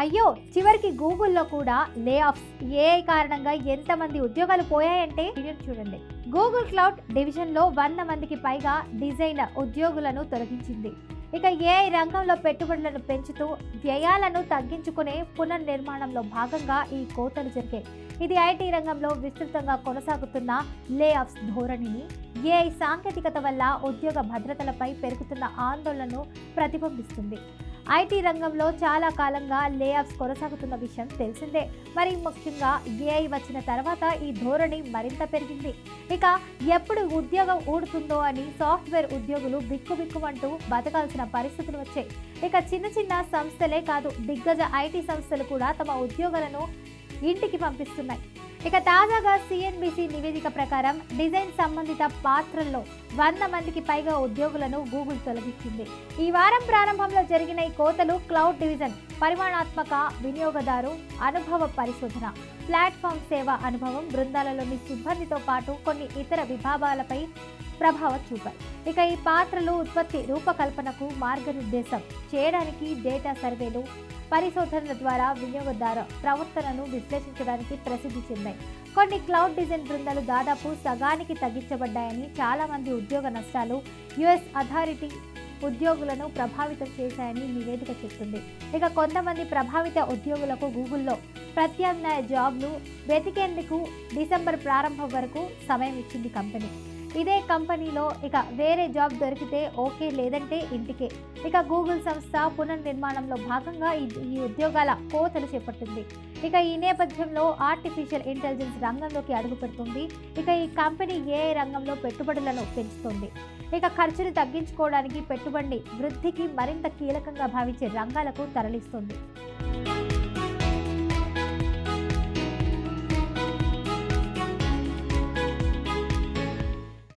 అయ్యో చివరికి గూగుల్లో కూడా లే ఆఫ్స్ ఏఐ కారణంగా ఎంతమంది ఉద్యోగాలు పోయాయంటే వీడియో చూడండి. గూగుల్ క్లౌడ్ డివిజన్లో వంద మందికి పైగా డిజైనర్ ఉద్యోగులను తొలగించింది. ఇక ఏఐ రంగంలో పెట్టుబడులను పెంచుతూ వ్యయాలను తగ్గించుకునే పునర్నిర్మాణంలో భాగంగా ఈ కోతలు జరిగాయి. ఇది ఐటీ రంగంలో విస్తృతంగా కొనసాగుతున్న లే ఆఫ్స్ ధోరణిని ఏఐ సాంకేతికత వల్ల ఉద్యోగ భద్రతలపై పెరుగుతున్న ఆందోళనను ప్రతిబింబిస్తుంది. ఐటీ రంగంలో చాలా కాలంగా లేఆఫ్స్ కొనసాగుతున్న విషయం తెలిసిందే. మరి ముఖ్యంగా ఏఐ వచ్చిన తర్వాత ఈ ధోరణి మరింత పెరిగింది. ఇక ఎప్పుడు ఉద్యోగం ఊడుతుందో అని సాఫ్ట్వేర్ ఉద్యోగులు బిక్కుబిక్కుమంటూ బతకాల్సిన పరిస్థితులు వచ్చాయి. ఇక చిన్న చిన్న సంస్థలే కాదు దిగ్గజ ఐటీ సంస్థలు కూడా తమ ఉద్యోగులను ఇంటికి పంపిస్తున్నాయి. ఇక తాజాగా సిఎన్బిసి నివేదిక ప్రకారం డిజైన్ సంబంధిత పాత్రల్లో వంద మందికి పైగా ఉద్యోగులను గూగుల్ తొలగించింది ఈ వారం ప్రారంభంలో జరిగిన ఈ కోతలు క్లౌడ్ డివిజన్ పరిమాణాత్మక వినియోగదారు అనుభవ పరిశోధన ప్లాట్ఫామ్ సేవ అనుభవం బృందాలలోని సిబ్బందితో పాటు కొన్ని ఇతర విభాగాలపై ప్రభావం చూపాయి ఇక ఈ పాత్రలు ఉత్పత్తి రూపకల్పనకు మార్గనిర్దేశం చేయడానికి డేటా సర్వేలు పరిశోధనల ద్వారా వినియోగదారు ప్రవర్తనను విశ్లేషించడానికి ప్రసిద్ధి చెందాయి. కొన్ని క్లౌడ్ డిజైన్ బృందాలు దాదాపు సగానికి తగ్గించబడ్డాయని చాలామంది ఉద్యోగ నష్టాలు యుఎస్ అథారిటీ ఉద్యోగులను ప్రభావితం చేశాయని నివేదిక చెప్తుంది. ఇక కొంతమంది ప్రభావిత ఉద్యోగులకు గూగుల్లో ప్రత్యామ్నాయ జాబ్లు వెతికేందుకు డిసెంబర్ ప్రారంభం వరకు సమయం ఇచ్చింది కంపెనీ. ఇదే కంపెనీలో ఇక వేరే జాబ్ దొరికితే ఓకే లేదంటే ఇంటికే. ఇక గూగుల్ సంస్థ పునర్నిర్మాణంలో భాగంగా ఈ ఉద్యోగాల కోతలు చేపట్టింది. ఇక ఈ నేపథ్యంలో ఆర్టిఫిషియల్ ఇంటెలిజెన్స్ రంగంలోకి అడుగుపెడుతుంది ఇక ఈ కంపెనీ ఏఐ రంగంలో పెట్టుబడులను పెంచుతుంది? ఇక ఖర్చులు తగ్గించుకోవడానికి పెట్టుబడిని వృద్ధికి మరింత కీలకంగా భావించే రంగాలకు తరలిస్తుంది.